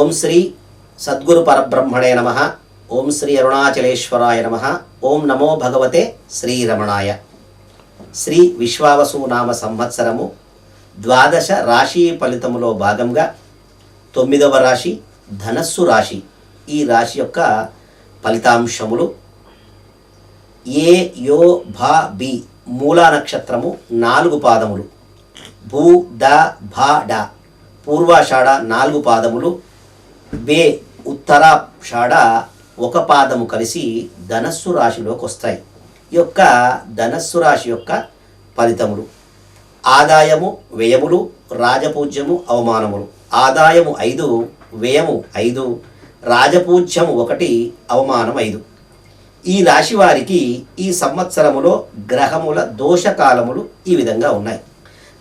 ఓం శ్రీ సద్గురు పరబ్రహ్మణే నమ. ఓం శ్రీ అరుణాచలేశ్వరాయ నమ. ఓం నమో భగవతే శ్రీరమణాయ. శ్రీ విశ్వావసు నామ సంవత్సరము ద్వాదశ రాశి ఫలితములో భాగంగా తొమ్మిదవ రాశి ధనస్సు రాశి. ఈ రాశి యొక్క ఫలితాంశములు ఏ యో భా బి మూలా నక్షత్రము నాలుగు పాదములు. భూ ద భా డ. పూర్వాషాఢ నాలుగు పాదములు. బే ఉత్తరాషాఢ ఒక పాదము కలిసి ధనస్సు రాశిలోకి వస్తాయి. ఈ యొక్క ధనస్సు రాశి యొక్క ఫలితములు. ఆదాయము వ్యయములు రాజపూజ్యము అవమానములు. ఆదాయము ఐదు వ్యయము ఐదు రాజపూజ్యము ఒకటి అవమానం ఐదు. ఈ రాశి వారికి ఈ సంవత్సరములో గ్రహముల దోషకాలములు ఈ విధంగా ఉన్నాయి.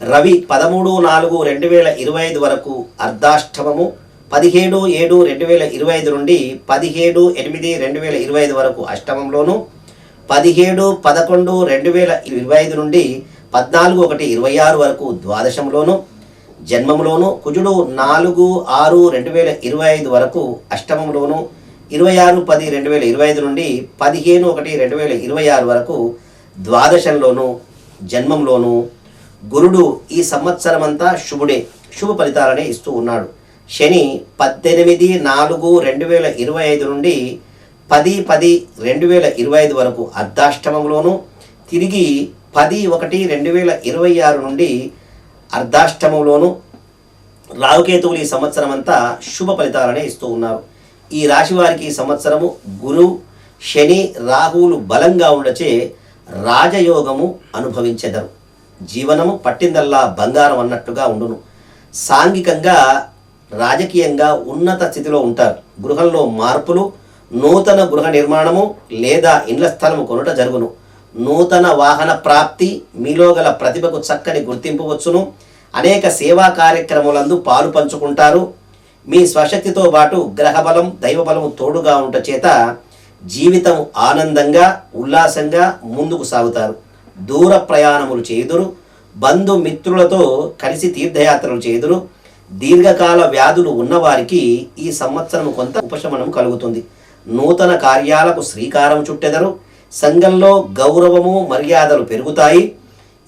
రవి పదమూడు నాలుగు రెండు వేల ఇరవై ఐదు వరకు అర్ధాష్టమము పదిహేడు ఏడు రెండు వేల ఇరవై ఐదు నుండి పదిహేడు ఎనిమిది రెండు వేల ఇరవై ఐదు వరకు అష్టమంలోను పదిహేడు పదకొండు రెండు వేల ఇరవై ఐదు నుండి పద్నాలుగు ఒకటి ఇరవై ఆరు వరకు ద్వాదశంలోను జన్మంలోను కుజుడు నాలుగు ఆరు రెండు వేల ఇరవై ఐదు వరకు అష్టమంలోను ఇరవై ఆరు పది రెండు వేల ఇరవై ఐదు నుండి పదిహేను ఒకటి రెండు వేల ఇరవై ఆరు వరకు ద్వాదశంలోను జన్మంలోను గురుడు ఈ సంవత్సరమంతా శుభుడే శుభ ఫలితాలనే ఇస్తూ ఉన్నాడు. శని పద్దెనిమిది నాలుగు రెండు వేల ఇరవై ఐదు నుండి పది పది రెండు వేల ఇరవై ఐదు వరకు అర్ధాష్టమంలోను తిరిగి పది ఒకటి రెండు వేల ఇరవై ఆరు నుండి అర్ధాష్టమంలోను. రావుకేతువులు ఈ సంవత్సరం అంతా శుభ ఫలితాలనే ఇస్తూ ఉన్నారు. ఈ రాశి వారికి ఈ సంవత్సరము గురు శని రాహువులు బలంగా ఉండచే రాజయోగము అనుభవించెదరు. జీవనము పట్టిందల్లా బంగారం అన్నట్టుగా ఉండును. సాంఘికంగా రాజకీయంగా ఉన్నత స్థితిలో ఉంటారు. గృహంలో మార్పులు నూతన గృహ నిర్మాణము లేదా ఇండ్ల స్థలము కొనుట జరుగును. నూతన వాహన ప్రాప్తి మీలో గల ప్రతిభకు చక్కని గుర్తింపు వచ్చును. అనేక సేవా కార్యక్రమాలందు పాలు పంచుకుంటారు. మీ స్వశక్తితో పాటు గ్రహబలం దైవబలం తోడుగా ఉంట చేత జీవితం ఆనందంగా ఉల్లాసంగా ముందుకు సాగుతారు. దూర ప్రయాణములు చేయుదురు. బంధుమిత్రులతో కలిసి తీర్థయాత్రలు చేయుదురు. దీర్ఘకాల వ్యాధులు ఉన్నవారికి ఈ సంవత్సరం కొంత ఉపశమనం కలుగుతుంది. నూతన కార్యాలకు శ్రీకారం చుట్టెదరు. సంఘంలో గౌరవము మర్యాదలు పెరుగుతాయి.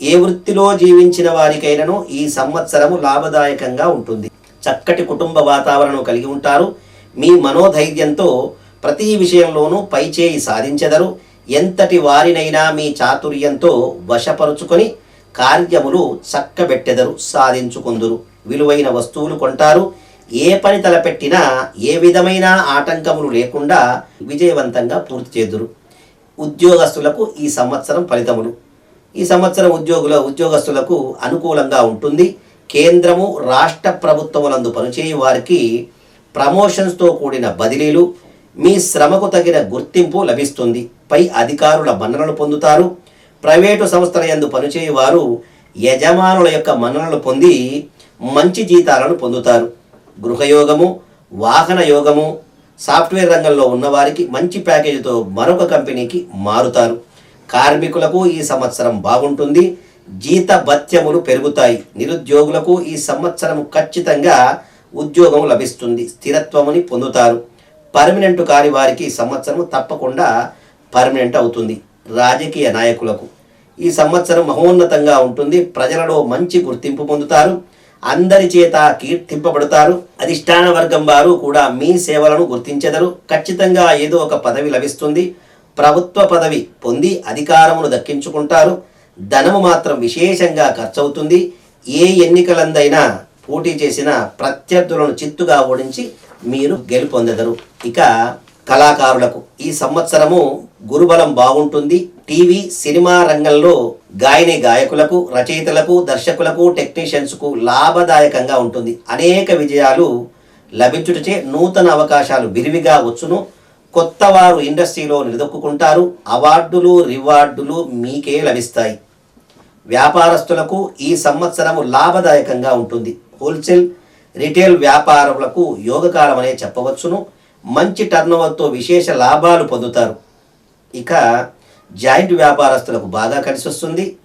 ఏ వృత్తిలో జీవించిన వారికైనను ఈ సంవత్సరము లాభదాయకంగా ఉంటుంది. చక్కటి కుటుంబ వాతావరణం కలిగి ఉంటారు. మీ మనోధైర్యంతో ప్రతి విషయంలోనూ పైచేయి సాధించెదరు. ఎంతటి వారినైనా మీ చాతుర్యంతో వశపరుచుకొని కార్యములు చక్కబెట్టెదరు సాధించుకుందురు. విలువైన వస్తువులు కొంటారు. ఏ పని తలపెట్టినా ఏ విధమైన ఆటంకములు లేకుండా విజయవంతంగా పూర్తి చేదురు. ఉద్యోగస్తులకు ఈ సంవత్సరం ఫలితములు. ఈ సంవత్సరం ఉద్యోగుల ఉద్యోగస్తులకు అనుకూలంగా ఉంటుంది. కేంద్రము రాష్ట్ర ప్రభుత్వములందు పనిచేయు వారికి ప్రమోషన్స్తో కూడిన బదిలీలు మీ శ్రమకు తగిన గుర్తింపు లభిస్తుంది. పై అధికారుల మన్ననలు పొందుతారు. ప్రైవేటు సంస్థల యందు పనిచేయు వారు యజమానుల యొక్క మన్ననలు పొంది మంచి జీతాలను పొందుతారు. గృహయోగము వాహన యోగము సాఫ్ట్వేర్ రంగంలో ఉన్నవారికి మంచి ప్యాకేజీతో మరొక కంపెనీకి మారుతారు. కార్మికులకు ఈ సంవత్సరం బాగుంటుంది. జీత భత్యములు పెరుగుతాయి. నిరుద్యోగులకు ఈ సంవత్సరం ఖచ్చితంగా ఉద్యోగం లభిస్తుంది. స్థిరత్వముని పొందుతారు. పర్మనెంట్ కాని వారికి ఈ సంవత్సరం తప్పకుండా పర్మనెంట్ అవుతుంది. రాజకీయ నాయకులకు ఈ సంవత్సరం మహోన్నతంగా ఉంటుంది. ప్రజలలో మంచి గుర్తింపు పొందుతారు. అందరి చేత కీర్తింపబడతారు. అధిష్టాన వర్గం వారు కూడా మీ సేవలను గుర్తించెదరు. ఖచ్చితంగా ఏదో ఒక పదవి లభిస్తుంది. ప్రభుత్వ పదవి పొంది అధికారమును దక్కించుకుంటారు. ధనము మాత్రం విశేషంగా ఖర్చవుతుంది. ఏ ఎన్నికలందైనా పోటీ చేసిన ప్రత్యర్థులను చిత్తుగా ఓడించి మీరు గెలుపొందెదరు. ఇక కళాకారులకు ఈ సంవత్సరము గురుబలం బాగుంటుంది. టీవీ సినిమా రంగంలో గాయని గాయకులకు రచయితలకు దర్శకులకు టెక్నీషియన్స్కు లాభదాయకంగా ఉంటుంది. అనేక విజయాలు లభించుటచే నూతన అవకాశాలు విరివిగా వచ్చును. కొత్త వారు ఇండస్ట్రీలో నిలదొక్కుంటారు అవార్డులు రివార్డులు మీకే లభిస్తాయి. వ్యాపారస్తులకు ఈ సంవత్సరము లాభదాయకంగా ఉంటుంది. హోల్సేల్ రిటైల్ వ్యాపారులకు యోగకాలం అనే చెప్పవచ్చును. మంచి టర్నోవర్తో విశేష లాభాలు పొందుతారు. ఇక జాయింట్ వ్యాపారస్తులకు బాగా కలిసి వస్తుంది.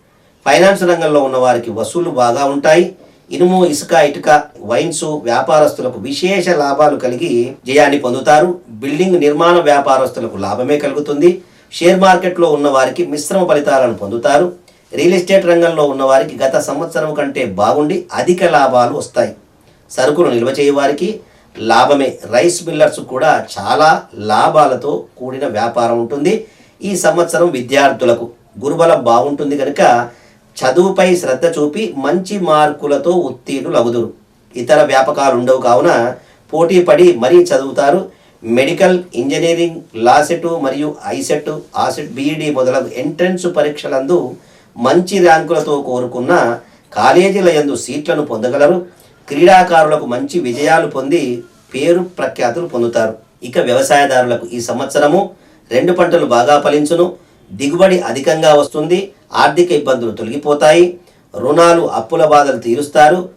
ఫైనాన్స్ రంగంలో ఉన్న వారికి వసూళ్ళు బాగా ఉంటాయి. ఇనుము ఇసుక ఇటుక వైన్స్ వ్యాపారస్తులకు విశేష లాభాలు కలిగి జయాన్ని పొందుతారు. బిల్డింగ్ నిర్మాణ వ్యాపారస్తులకు లాభమే కలుగుతుంది. షేర్ మార్కెట్లో ఉన్న వారికి మిశ్రమ ఫలితాలను పొందుతారు. రియల్ ఎస్టేట్ రంగంలో ఉన్న వారికి గత సంవత్సరం కంటే బాగుండి అధిక లాభాలు వస్తాయి. సరుకులు నిల్వ చేయవారికి లాభమే. రైస్ మిల్లర్స్ కూడా చాలా లాభాలతో కూడిన వ్యాపారం ఉంటుంది. ఈ సంవత్సరం విద్యార్థులకు గురుబలం బాగుంటుంది కనుక చదువుపై శ్రద్ధ చూపి మంచి మార్కులతో ఉత్తీర్ణులగుదురు ఇతర వ్యాపకాలు ఉండవు కావున పోటీ పడి మరీ చదువుతారు. మెడికల్ ఇంజనీరింగ్ లాసెట్ మరియు ఐసెట్ ఆసెట్ బీఈడి మొదలగు ఎంట్రన్స్ పరీక్షలందు మంచి ర్యాంకులతో కోరుకున్న కాలేజీల యందు సీట్లను పొందగలరు. క్రీడాకారులకు మంచి విజయాలు పొంది పేరు ప్రఖ్యాతులు పొందుతారు. ఇక వ్యవసాయదారులకు ఈ సంవత్సరము రెండు పంటలు బాగా ఫలించును. దిగుబడి అధికంగా వస్తుంది. ఆర్థిక ఇబ్బందులు తొలగిపోతాయి. రుణాలు అప్పుల బాధలు తీరుస్తారు.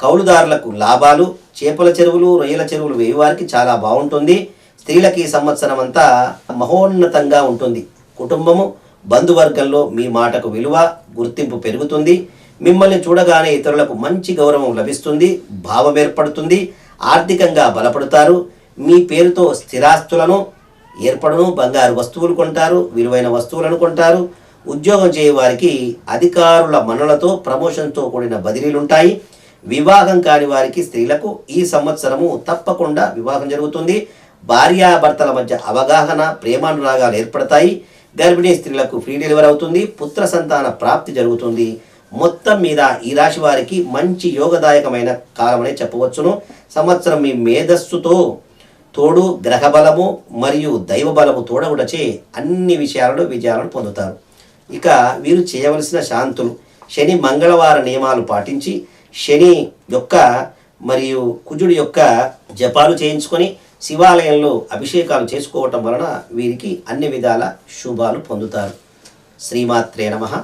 కౌలుదారులకు లాభాలు చేపల చెరువులు రొయ్యల చెరువులు వేయవారికి చాలా బాగుంటుంది. స్త్రీలకి ఈ సంవత్సరం అంతా మహోన్నతంగా ఉంటుంది. కుటుంబము బంధువర్గంలో మీ మాటకు విలువ గుర్తింపు పెరుగుతుంది. మిమ్మల్ని చూడగానే ఇతరులకు మంచి గౌరవం లభిస్తుంది. భావం ఏర్పడుతుంది. ఆర్థికంగా బలపడతారు. మీ పేరుతో స్థిరాస్తులను ఏర్పడను బంగారు వస్తువులు కొంటారు విలువైన వస్తువులను కొంటారు. ఉద్యోగం చేయవారికి అధికారుల మన్నలతో ప్రమోషన్తో కూడిన బదిలీలుంటాయి. వివాహం కాని వారికి స్త్రీలకు ఈ సంవత్సరము తప్పకుండా వివాహం జరుగుతుంది. భార్యాభర్తల మధ్య అవగాహన ప్రేమానురాగాలు ఏర్పడతాయి. గర్భిణీ స్త్రీలకు ఫ్రీ డెలివరీ అవుతుంది. పుత్ర సంతాన ప్రాప్తి జరుగుతుంది. మొత్తం మీద ఈ రాశి వారికి మంచి యోగదాయకమైన కాలమనే చెప్పవచ్చును. సంవత్సరం మీ మేధస్సుతో తోడు గ్రహ బలము మరియు దైవబలము తోడవుడచే అన్ని విషయాలలో విజయాలను పొందుతారు. ఇక వీరు చేయవలసిన శాంతులు. శని మంగళవార నియమాలు పాటించి శని యొక్క మరియు కుజుడి యొక్క జపాలు చేయించుకొని శివాలయంలో అభిషేకాలు చేసుకోవటం వలన వీరికి అన్ని విధాల శుభాలు పొందుతారు. శ్రీమాత్రే నమః.